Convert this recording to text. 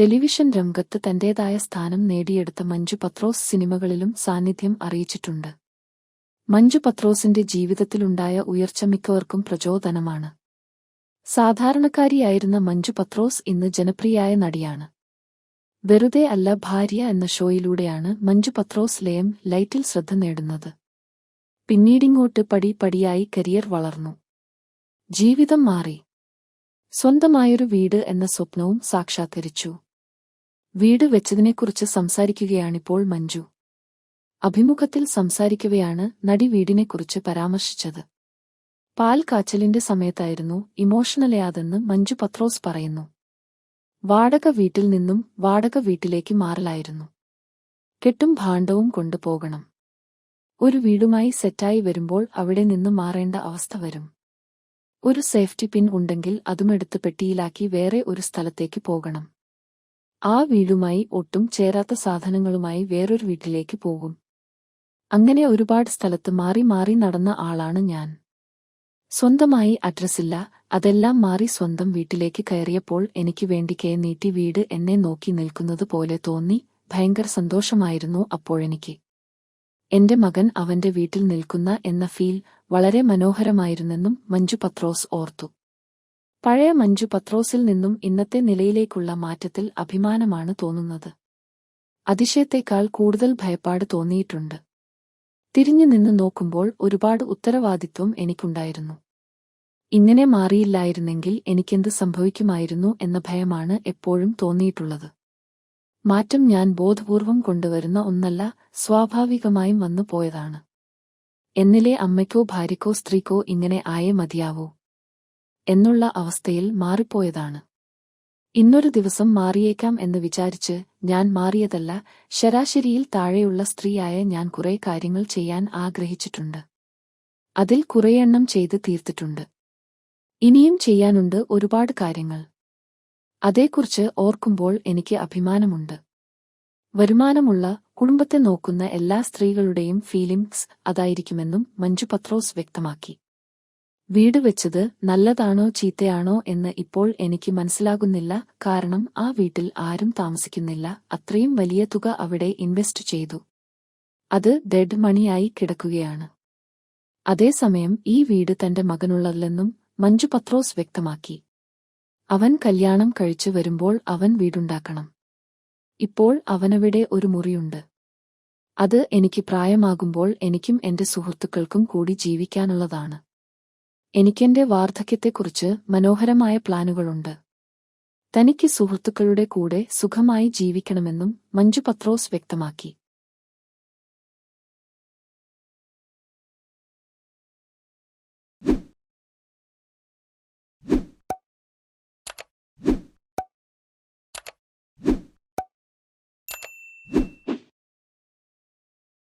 Television രംഗത്ത് തന്റേതായ സ്ഥാനം നേടിയെടുത്ത മഞ്ജു പത്രോസ് സിനിമകളിലും സാന്നിധ്യം അറിയിച്ചിട്ടുണ്ട്. മഞ്ജു പത്രോസിന്റെ ജീവിതത്തിലുണ്ടായ ഉയർച്ച മിക്കവർക്കും പ്രചോദനമാണ്. സാധാരണക്കാരിയായിരുന്ന മഞ്ജു പത്രോസ് ഇന്ന് ജനപ്രിയായ നടിയാണ്. വെറുതെ അല്ല ഭാര്യ എന്ന ഷോയിലൂടെയാണ് മഞ്ജു പത്രോസ് ലയം ലൈറ്റിൽ ശ്രദ്ധ നേടുന്നത്. പിന്നീടിങ്ങോട്ട് പടി പടിയായി കരിയർ വളർന്നു. ജീവിതം മാറി. സ്വന്തമായൊരു വീട് എന്ന സ്വപ്നവും സാക്ഷാത്കരിച്ചു. വീട് വെച്ചതിനെക്കുറിച്ച് സംസാരിക്കുകയാണിപ്പോൾ മഞ്ജു. അഭിമുഖത്തിൽ സംസാരിക്കവെയാണ് നടി വീടിനെക്കുറിച്ച് പരാമർശിച്ചത്. പാൽ കാച്ചലിന്റെ സമയത്തായിരുന്നു ഇമോഷണലയാതെന്ന് മഞ്ജു പത്രോസ് പറയുന്നു. വാടക വീട്ടിൽ നിന്നും വാടക വീട്ടിലേക്ക് മാറലായിരുന്നു. കെട്ടും ഭാണ്ഡവും കൊണ്ടുപോകണം. ഒരു വീടുമായി സെറ്റായി വരുമ്പോൾ അവിടെ നിന്ന് മാറേണ്ട അവസ്ഥ വരും. ഒരു സേഫ്റ്റി പിൻ ഉണ്ടെങ്കിൽ അതുമെടുത്ത് പെട്ടിയിലാക്കി വേറെ ഒരു സ്ഥലത്തേക്ക് പോകണം. ആ വീടുമായി ഒട്ടും ചേരാത്ത സാധനങ്ങളുമായി വേറൊരു വീട്ടിലേക്ക് പോകും. അങ്ങനെ ഒരുപാട് സ്ഥലത്ത് മാറി മാറി നടന്ന ആളാണ് ഞാൻ. സ്വന്തമായി അഡ്രസ്സില്ല അതെല്ലാം മാറി സ്വന്തം വീട്ടിലേക്ക് കയറിയപ്പോൾ എനിക്ക് വേണ്ടി കെ നീട്ടി വീട് എന്നെ നോക്കി നിൽക്കുന്നത് പോലെ തോന്നി ഭയങ്കര സന്തോഷമായിരുന്നു അപ്പോഴെനിക്ക് എന്റെ മകൻ അവന്റെ വീട്ടിൽ നിൽക്കുന്ന എന്ന ഫീൽ വളരെ മനോഹരമായിരുന്നെന്നും മഞ്ജു പത്രോസ് ഓർത്തു. പഴയ മഞ്ജു പത്രോസിൽ നിന്നും ഇന്നത്തെ നിലയിലേക്കുള്ള മാറ്റത്തിൽ അഭിമാനമാണ് തോന്നുന്നത്. അതിശയത്തേക്കാൾ കൂടുതൽ ഭയപ്പാട് തോന്നിയിട്ടുണ്ട്. തിരിഞ്ഞു നിന്ന് നോക്കുമ്പോൾ ഒരുപാട് ഉത്തരവാദിത്വം എനിക്കുണ്ടായിരുന്നു. ഇങ്ങനെ മാറിയില്ലായിരുന്നെങ്കിൽ എനിക്കെന്ത് സംഭവിക്കുമായിരുന്നു എന്ന ഭയമാണ് എപ്പോഴും തോന്നിയിട്ടുള്ളത്. മാറ്റം ഞാൻ ബോധപൂർവം കൊണ്ടുവരുന്ന ഒന്നല്ല സ്വാഭാവികമായും വന്നു പോയതാണ്. എന്നിലെ അമ്മയ്ക്കോ ഭാര്യക്കോ സ്ത്രീക്കോ ഇങ്ങനെ ആയേ മതിയാവൂ. എന്നുള്ള അവസ്ഥയിൽ മാറിപ്പോയതാണ്. ഇന്നൊരു ദിവസം മാറിയേക്കാം എന്ന് വിചാരിച്ച് ഞാൻ മാറിയതല്ല ശരാശരിയിൽ താഴെയുള്ള സ്ത്രീയായ ഞാൻ കുറെ കാര്യങ്ങൾ ചെയ്യാൻ ആഗ്രഹിച്ചിട്ടുണ്ട്. അതിൽ കുറെയെണ്ണം ചെയ്ത് തീർത്തിട്ടുണ്ട്. ഇനിയും ചെയ്യാനുണ്ട് ഒരുപാട് കാര്യങ്ങൾ. അതേക്കുറിച്ച് ഓർക്കുമ്പോൾ എനിക്ക് അഭിമാനമുണ്ട്. വരുമാനമുള്ള കുടുംബത്തെ നോക്കുന്ന എല്ലാ സ്ത്രീകളുടെയും ഫീലിംഗ്സ് അതായിരിക്കുമെന്നും മഞ്ജു പത്രോസ് വ്യക്തമാക്കി. വീട് വെച്ചത് നല്ലതാണോ ചീത്തയാണോ എന്ന് ഇപ്പോൾ എനിക്ക് മനസ്സിലാകുന്നില്ല. കാരണം ആ വീട്ടിൽ ആരും താമസിക്കുന്നില്ല. അത്രയും വലിയ തുക അവിടെ ഇൻവെസ്റ്റ് ചെയ്തു. അത് ഡെഡ് മണിയായി കിടക്കുകയാണ്. അതേസമയം ഈ വീട് തന്റെ മകനുള്ളതല്ലെന്നും മഞ്ജു പത്രോസ് വ്യക്തമാക്കി. അവൻ കല്യാണം കഴിച്ചു വരുമ്പോൾ അവൻ വീടുണ്ടാക്കണം. ഇപ്പോൾ അവനവിടെ ഒരു മുറിയുണ്ട്. അത് എനിക്ക് പ്രായമാകുമ്പോൾ എനിക്കും എന്റെ സുഹൃത്തുക്കൾക്കും കൂടി ജീവിക്കാനുള്ളതാണ്. എനിക്കെന്റെ വാർദ്ധക്യത്തെക്കുറിച്ച് മനോഹരമായ പ്ലാനുകളുണ്ട്. തനിക്ക് സുഹൃത്തുക്കളുടെ കൂടെ സുഖമായി ജീവിക്കണമെന്നും മഞ്ജു പത്രോസ് വ്യക്തമാക്കി.